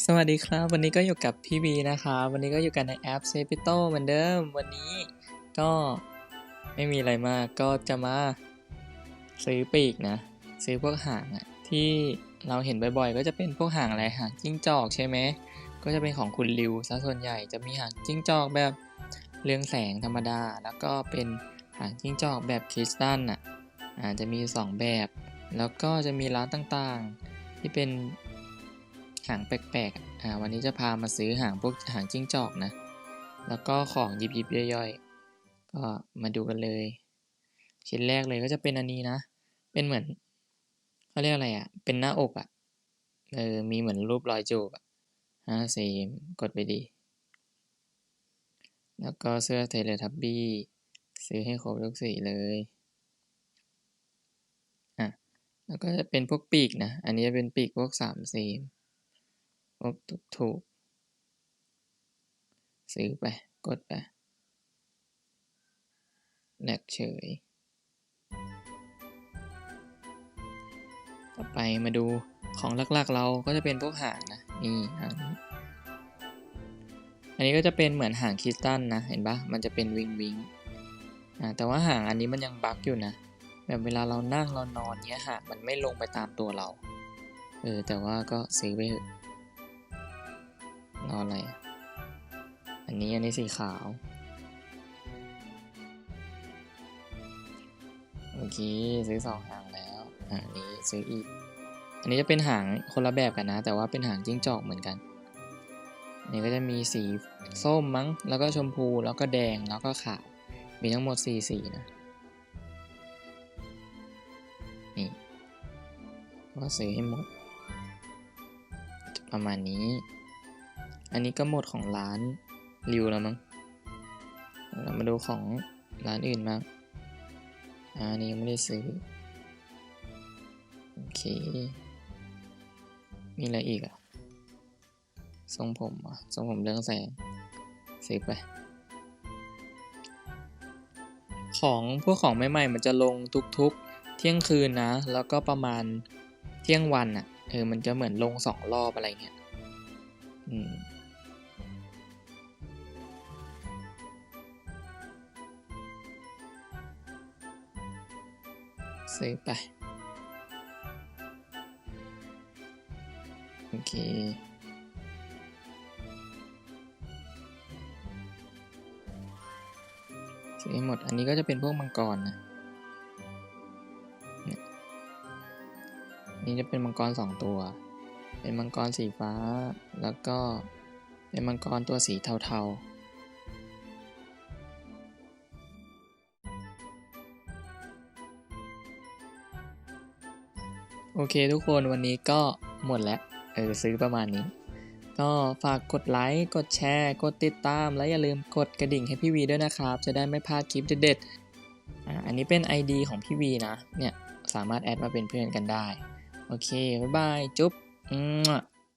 สวัสดีครับ วันนี้ก็อยู่กับพี่บีนะครับวันนี้ก็อยู่กันในแอป s a p i t o เหมือนเดิม วันนี้ก็ไม่มีอะไรมากก็จะมาซื้อปีกนะ ซื้อพวกหางอะที่เราเห็นบ่อยๆ ก็จะเป็นพวกหางอะไรหางจิ้งจอกใช่ไหมก็จะเป็นของคุณริวซะส่วนใหญ่จะมีหางจิ้งจอกแบบเรืองแสงธรรมดา แล้วก็เป็นหางจิ้งจอกแบบคริสตัลอะอาจจะมีสองแบบ แล้วก็จะมีร้านต่างๆ ที่เป็น หางแปลกๆ อ่า วันนี้จะพามาซื้อหางพวกหางจิ้งจอกนะ แล้วก็ของยิบๆย่อยๆ ก็มาดูกันเลย ชิ้นแรกเลยก็จะเป็นอันนี้นะ เป็นเหมือนเขาเรียกอะไรอะ เป็นหน้าอกอะ เออ มีเหมือนรูปรอยจูบอะห้าสีกดไปดี แล้วก็เสื้อเทเลทับบี้ซื้อให้ครบทุกสีเลยอะแล้วก็จะเป็นพวกปีกนะ อันนี้จะเป็นปีกพวกสาม สีพวกถูกซื้อไป กดไปแหลกเฉย ต่อไปมาดูของหลักๆเราก็จะเป็นพวกหางนะ นี่หางนี้อันนี้ก็จะเป็นเหมือนหางคริสตัลนะ เห็นปะมันจะเป็นวิงวิงอ่าแต่ว่าหางอันนี้มันยังบั๊กอยู่นะ แบบเวลาเรานั่งเรานอนเนี้ยหางมันไม่ลงไปตามตัวเรา เออ แต่ว่าก็ซื้อไปเถอะ รออะไร อันนี้อันนี้สีขาว โอเค ซื้อสองหางแล้ว อันนี้ซื้ออีก อันนี้จะเป็นหางคนละแบบกันนะ แต่ว่าเป็นหางจิ้งจอกเหมือนกันนนี้ก็จะมีสีส้มมั้ง แล้วก็ชมพู แล้วก็แดง แล้วก็ขาว มีทั้งหมดสี่สีนะ นี่ ก็ซื้อให้หมด ประมาณนี้ อันนี้ก็หมดของร้านริวแล้วมั้ง เรามาดูของร้านอื่นบ้างอันนี้ยังไม่ได้ซื้อ โอเค มีอะไรอีกอะ ทรงผมอะ ทรงผมเรื่องแสงซื้อไป ของพวกของใหม่ๆ มันจะลงทุกๆ เที่ยงคืนนะ แล้วก็ประมาณเที่ยงวันอะ เออ มันจะเหมือนลงสองรอบอะไรเงี้ย อืม ซื้อไป โอเค ซื้อหมด อันนี้ก็จะเป็นพวกมังกรนะนี่ยนี่จะเป็นมังกรสองตัว เป็นมังกรสีฟ้า แล้วก็เป็นมังกรตัวสีเทาๆ โอเคทุกคนวันนี้ก็หมดแล้ว เออซื้อประมาณนี้ ก็ฝากกดไลค์ กดแชร์ กดติดตาม และอย่าลืมกดกระดิ่งให้พี่วีด้วยนะครับ จะได้ไม่พลาดคลิปเด็ดๆอ่าอันนี้เป็น ID ของพี่วีนะ เนี่ย สามารถแอดมาเป็นเพื่อนกันได้ โอเค บ๊ายบาย จุ๊บอืม